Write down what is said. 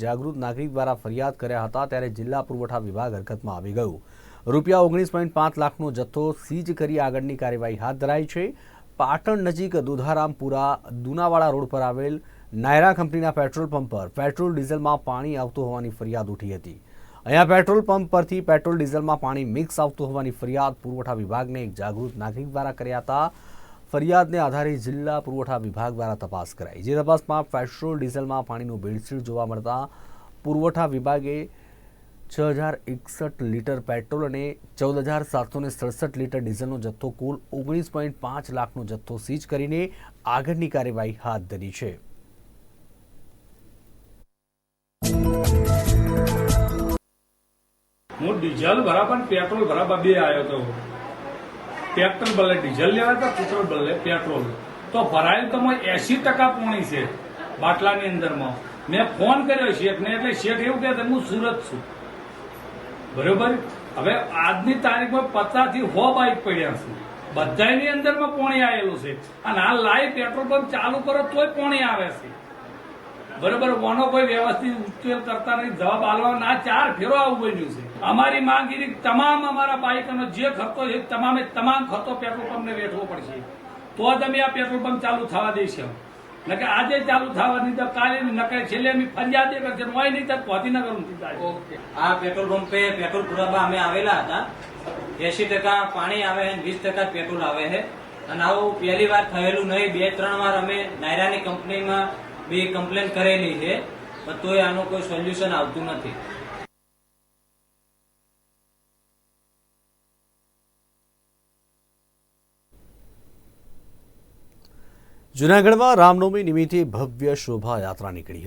જાગૃત નાગરિક દ્વારા ફરિયાદ કર્યા હતા ત્યારે જિલ્લા પુરવઠા વિભાગ હરકતમાં આવી ગયું. રૂપિયા ઓગણીસ પોઈન્ટ પાંચ લાખનો જથ્થો સીઝ કરી આગળની કાર્યવાહી હાથ ધરાઈ છે. પાટણ નજીક દુધારામપુરા દુનાવાડા રોડ પર આવેલ નાયરા કંપનીના પેટ્રોલ પંપ પર પેટ્રોલ ડીઝલમાં પાણી આવતું હોવાની ફરિયાદ ઉઠી હતી. અહીંયા પેટ્રોલ પંપ પરથી પેટ્રોલ ડીઝલમાં પાણી મિક્સ આવતું હોવાની ફરિયાદ પુરવઠા વિભાગને એક જાગૃત નાગરિક દ્વારા કર્યા હતા. ફરિયાદને આધારે જિલ્લા પુરવઠા વિભાગ દ્વારા તપાસ કરાઈ. જે તપાસમાં પેટ્રોલ, ડીઝલમાં પાણીનું ભેળસેળ જોવા મળતા પુરવઠા વિભાગે છ હજાર એકસઠ લીટર પેટ્રોલ અને ચૌદ હજાર સાતસો સડસઠ લીટર ડીઝલનો જથ્થો, કુલ ઓગણીસ પોઈન્ટ પાંચ લાખનો જથ્થો સીઝ કરીને આગળની કાર્યવાહી હાથ ધરી છે. હું ડીઝલ બરાબર પેટ્રોલ બરાબર બે આવ્યો હતો પેટ્રોલ બદલે ડીઝલ લેવા તો પેટ્રોલ બદલે પેટ્રોલ. તો ભરાયેલ તો એસી ટકા પોણી છે બાટલાની અંદરમાં. મેં ફોન કર્યો શેઠને, એટલે શેઠ એવું કહે હું સુરત છું. બરોબર? હવે આજની તારીખમાં પચાસથી હો બાઇક પડ્યા છે. બધાની અંદરમાં પોણી આવેલું છે. અને આ લાઈવ પેટ્રોલ પંપ ચાલુ કરો, તોય પોણી આવે છે. બરોબર ઓનો કોઈ વ્યવસ્થિત ઉકેલ કરતા નહીં જવાબ આલવા ના ચાર ફેરો આવું બન્યું છે. અમારી માંગ એવી તમામ અમારા બાઇકોનો જે ખર્ચો છે, તમામે તમામ ખર્ચો પેટ્રોલ પંપને વેઠવો પડશે. તો જ અમે આ પેટ્રોલ પંપ ચાલુ થવા દઈશું નકે આજે ચાલુ થવાની તો કાલે નહીં, નકે છેલ્લે અમે ફરિયાદ એ કરશે હોય નહીં તો ગાંધીનગર ઊંધી જાય. ઓકે. આ પેટ્રોલ પંપે પેટ્રોલ પુરાવા અમે આવેલા હતા. એસી ટકા પાણી આવે છે, વીસ ટકા પેટ્રોલ આવે છે. અને આવું પહેલી વાર થયેલું નહીં. બે, ત્રણ વાર અમે નાયરાની કંપનીમાં બી કમ્પ્લેન કરેલી છે, પણ તોય આનું કોઈ સોલ્યુશન આવતું નથી. જૂનાગઢમાં રામનવમી નિમિત્તે ભવ્ય શોભાયાત્રા નીકળી હતી.